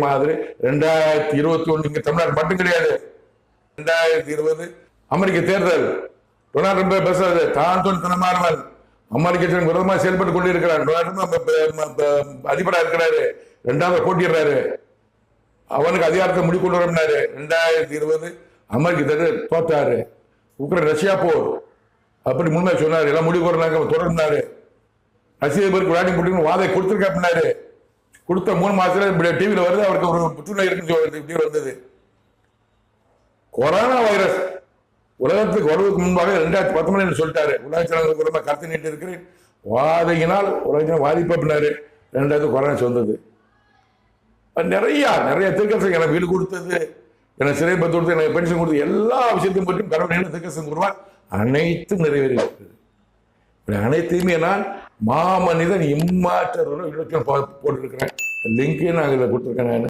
மாதிரி ரெண்டாயிரத்தி இருபத்தி ஒன்று இங்கே தமிழ்நாடு மட்டும் கிடையாது. ரெண்டாயிரத்தி இருபது அமெரிக்க தேர்தல். டொனால்ட் ட்ரம்ப் பேசுறது தான் தனமானவன் அமெரிக்க விரோதமாக செயல்பட்டு கொண்டிருக்கிறான் டொனால்ட் ட்ரம்ப் அதிபராக இருக்கிறாரு. ரெண்டாவது போட்டிடுறாரு அவனுக்கு அதிகாரத்தை முடிக்கொண்டு வரம்னாரு. ரெண்டாயிரத்தி இருபது அமெரிக்க தேர்தல் தோத்தாரு. உக்ரைன் ரஷ்யா போர். அப்படி முன்மே சொன்னார். எல்லாம் முடிவு வரனாங்க தொடர்ந்தாரு. ரஷ்ய அதிபருக்கு விளையாடி போட்டு வாதை கொடுத்துருக்காப்பினாரு. கொடுத்த மூணு மாசத்துல இப்படி டிவியில வருது அவருக்கு ஒரு புற்றுநோய் இருக்குன்னு இப்படி வந்தது. கொரோனா வைரஸ் உலகத்துக்கு வருவதற்கு முன்பாக ரெண்டாயிரத்தி பத்தொன்பது சொல்லிட்டாரு? உலக ஜனங்களுக்கு ரொம்ப கருத்து நீட்டு இருக்கிறேன். வாதையினால் உலக பாதிப்பினாரு ரெண்டாயிரத்து கொரோனா சொந்தது. நிறையா நிறைய நிறைய திருக்கசம் எனக்கு வீடு கொடுத்தது. எனக்கு சிறை பத்து கொடுத்து எனக்கு பென்ஷன் கொடுத்து எல்லா விஷயத்தையும் பற்றியும் கடவுள் என்ன திருக்கசம் கூறுவார்? அனைத்தும் நிறைவேறியிருக்கிறது இப்படி அனைத்தையுமே நான் மாமனிதன் இம்மாற்ற போட்டிருக்கிறேன். லிங்கையும் நான் இதில் கொடுத்துருக்கேன் நான்.